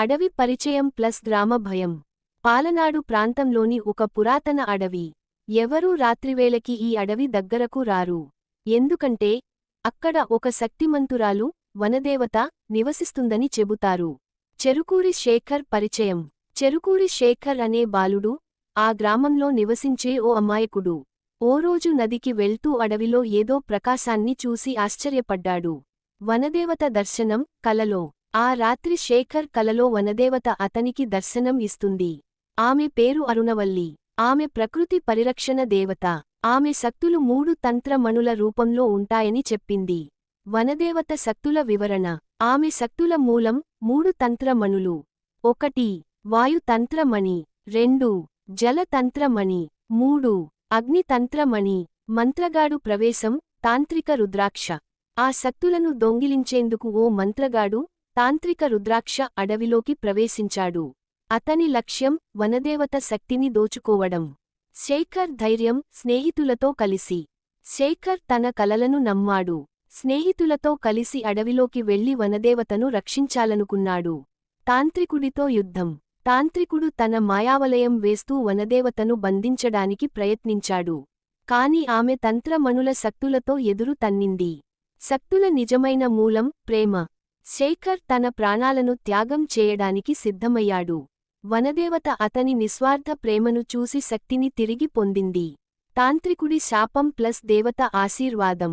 అడవి పరిచయం ప్లస్ గ్రామ భయం. పాలనాడు ప్రాంతంలోని ఒక పురాతన అడవి. ఎవరూ రాత్రివేళకి ఈ అడవి దగ్గరకు రారు. ఎందుకంటే అక్కడ ఒక శక్తిమంతురాలు వనదేవత నివసిస్తుందని చెబుతారు. చెరుకూరి శేఖర్ పరిచయం. చెరుకూరి శేఖర్ అనే బాలుడు ఆ గ్రామంలో నివసించే ఓ అమాయకుడు. ఓ రోజు నదికి వెళ్తూ అడవిలో ఏదో ప్రకాశాన్ని చూసి ఆశ్చర్యపడ్డాడు. వనదేవత దర్శనం కలలో ఆ రాత్రి శేఖర్ కలలో వనదేవత అతనికి దర్శనం ఇస్తుంది. ఆమె పేరు అరుణవల్లి. ఆమె ప్రకృతి పరిరక్షణ దేవత. ఆమె శక్తులు మూడు తంత్రమణుల రూపంలో ఉంటాయని చెప్పింది. వనదేవత శక్తుల వివరణ. ఆమె శక్తుల మూలం మూడు తంత్రమణులు. ఒకటి వాయుతంత్రమణి రెండు జలతంత్రమణి మూడు అగ్నితంత్రమణి మంత్రగాడు ప్రవేశం తాంత్రిక రుద్రాక్ష. ఆ శక్తులను దొంగిలించేందుకు ఓ మంత్రగాడు తాంత్రిక రుద్రాక్ష అడవిలోకి ప్రవేశించాడు. అతని లక్ష్యం వనదేవత శక్తిని దోచుకోవడం. శేఖర్ ధైర్యం స్నేహితులతో కలిసి. శేఖర్ తన కలలను నమ్మాడు. స్నేహితులతో కలిసి అడవిలోకి వెళ్ళి వనదేవతను రక్షించాలనుకున్నాడు. తాంత్రికుడితో యుద్ధం. తాంత్రికుడు తన మాయావలయం వేస్తూ వనదేవతను బంధించడానికి ప్రయత్నించాడు. కాని ఆమె తంత్రమణుల శక్తులతో ఎదురు తన్నింది. శక్తుల నిజమైన మూలం ప్రేమ. శేఖర్ తన ప్రాణాలను త్యాగం చేయడానికి సిద్ధమయ్యాడు. వనదేవత అతని నిస్వార్థ ప్రేమను చూసి శక్తిని తిరిగి పొందింది. తాంత్రికుడి శాపం ప్లస్ దేవత ఆశీర్వాదం.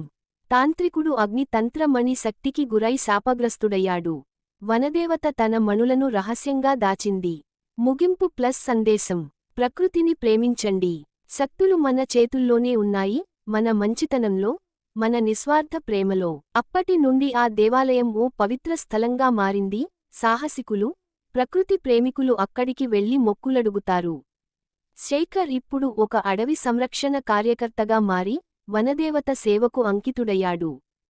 తాంత్రికుడు అగ్ని తంత్రమణి శక్తికి గురై శాపగ్రస్తుడయ్యాడు. వనదేవత తన మణులను రహస్యంగా దాచింది. ముగింపు ప్లస్ సందేశం. ప్రకృతిని ప్రేమించండి. శక్తులు మన చేతుల్లోనే ఉన్నాయి. మన మంచితనంలో మన నిస్వార్థ ప్రేమలో అప్పటి నుండి ఆ దేవాలయం ఓ పవిత్ర స్థలంగా మారింది. సాహసికులు ప్రకృతి ప్రేమికులు అక్కడికి వెళ్ళి మొక్కులడుగుతారు. శేఖర్ ఇప్పుడు ఒక అడవి సంరక్షణ కార్యకర్తగా మారి వనదేవత సేవకు అంకితుడయ్యాడు.